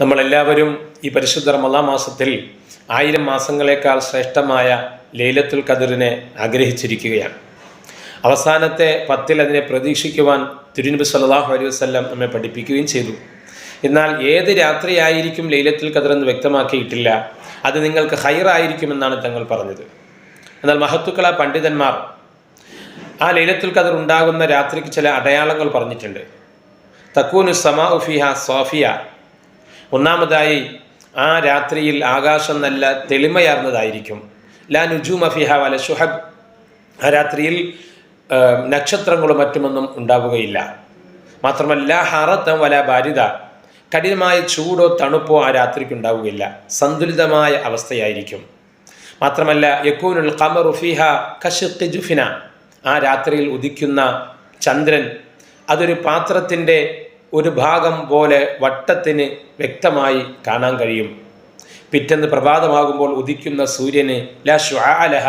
നമ്മളെല്ലാവരും ഈ പരിശുദ്ധ റമദാ മാസത്തിൽ ആയിരം മാസങ്ങളെക്കാൾ ശ്രേഷ്ഠമായ ലൈലത്തുൽ ഖദറിനെ ആഗ്രഹിച്ചിരിക്കുകയാണ്. അവസാനത്തെ പത്തിൽ അതിനെ പ്രതീക്ഷിക്കുവാൻ തിരുനബി സല്ലാഹു അലൈഹി വസ്ല്ലാം നമ്മെ പഠിപ്പിക്കുകയും ചെയ്തു. എന്നാൽ ഏത് രാത്രിയായിരിക്കും ലൈലത്തുൽ ഖദർ എന്ന് വ്യക്തമാക്കിയിട്ടില്ല. അത് നിങ്ങൾക്ക് ഹൈറായിരിക്കുമെന്നാണ് തങ്ങൾ പറഞ്ഞത്. എന്നാൽ മഹത്തുക്കള പണ്ഡിതന്മാർ ആ ലൈലത്തുൽ ഖദർ ഉണ്ടാകുന്ന രാത്രിക്ക് ചില അടയാളങ്ങൾ പറഞ്ഞിട്ടുണ്ട്. തക്കൂനു സമാ ഉഫിഹ സോഫിയ ഒന്നാമതായി ആ രാത്രിയിൽ ആകാശം നല്ല തെളിമയാർന്നതായിരിക്കും. ലാ നുജൂമ ഫിഹ വല ഷുഹബ്. ആ രാത്രിയിൽ നക്ഷത്രങ്ങളും മറ്റുമൊന്നും ഉണ്ടാവുകയില്ല. മാത്രമല്ല ഹറത്തം വല ബാരിത കഠിനമായ ചൂടോ തണുപ്പോ ആ രാത്രിക്ക് ഉണ്ടാവുകയില്ല സന്തുലിതമായ അവസ്ഥയായിരിക്കും. മാത്രമല്ല യക്കൂനുൽ ഖമറു ഫിഹ കഷിഖ് ജുഫിന. ആ രാത്രിയിൽ ഉദിക്കുന്ന ചന്ദ്രൻ അതൊരു പാത്രത്തിന്റെ ഒരു ഭാഗം പോലെ വട്ടത്തിന് വ്യക്തമായി കാണാൻ കഴിയും. പിറ്റെന്ന് പ്രഭാതമാകുമ്പോൾ ഉദിക്കുന്ന സൂര്യന് ല ഷ്വാലഹ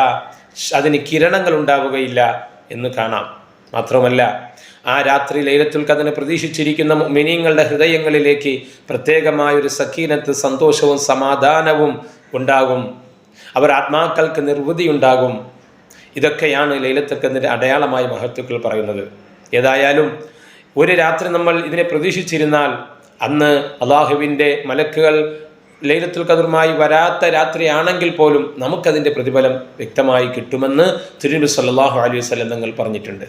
അതിന് കിരണങ്ങൾ ഉണ്ടാവുകയില്ല എന്ന് കാണാം. മാത്രമല്ല ആ രാത്രി ലൈലത്തുൽ കഥന് പ്രതീക്ഷിച്ചിരിക്കുന്ന മിനിങ്ങളുടെ ഹൃദയങ്ങളിലേക്ക് പ്രത്യേകമായൊരു സഖീനത്ത് സന്തോഷവും സമാധാനവും ഉണ്ടാകും. അവർ ആത്മാക്കൾക്ക് നിർവൃതിയുണ്ടാകും ഇതൊക്കെയാണ് ലൈലത്തുൽ കഥന്റെ അടയാളമായി മഹത്തുക്കൾ പറയുന്നത്. ഏതായാലും ഒരു രാത്രി നമ്മൾ ഇതിനെ പ്രതീക്ഷിച്ചിരുന്നാൽ അന്ന് അള്ളാഹുവിന്റെ മലക്കുകൾ ലൈലത്തുൽ കതിർമായി വരാത്ത രാത്രിയാണെങ്കിൽ പോലും നമുക്കതിന്റെ പ്രതിഫലം വ്യക്തമായി കിട്ടുമെന്ന് തിരുനബി സല്ലാഹു അലൈഹി വസല്ലം തങ്ങൾ പറഞ്ഞിട്ടുണ്ട്.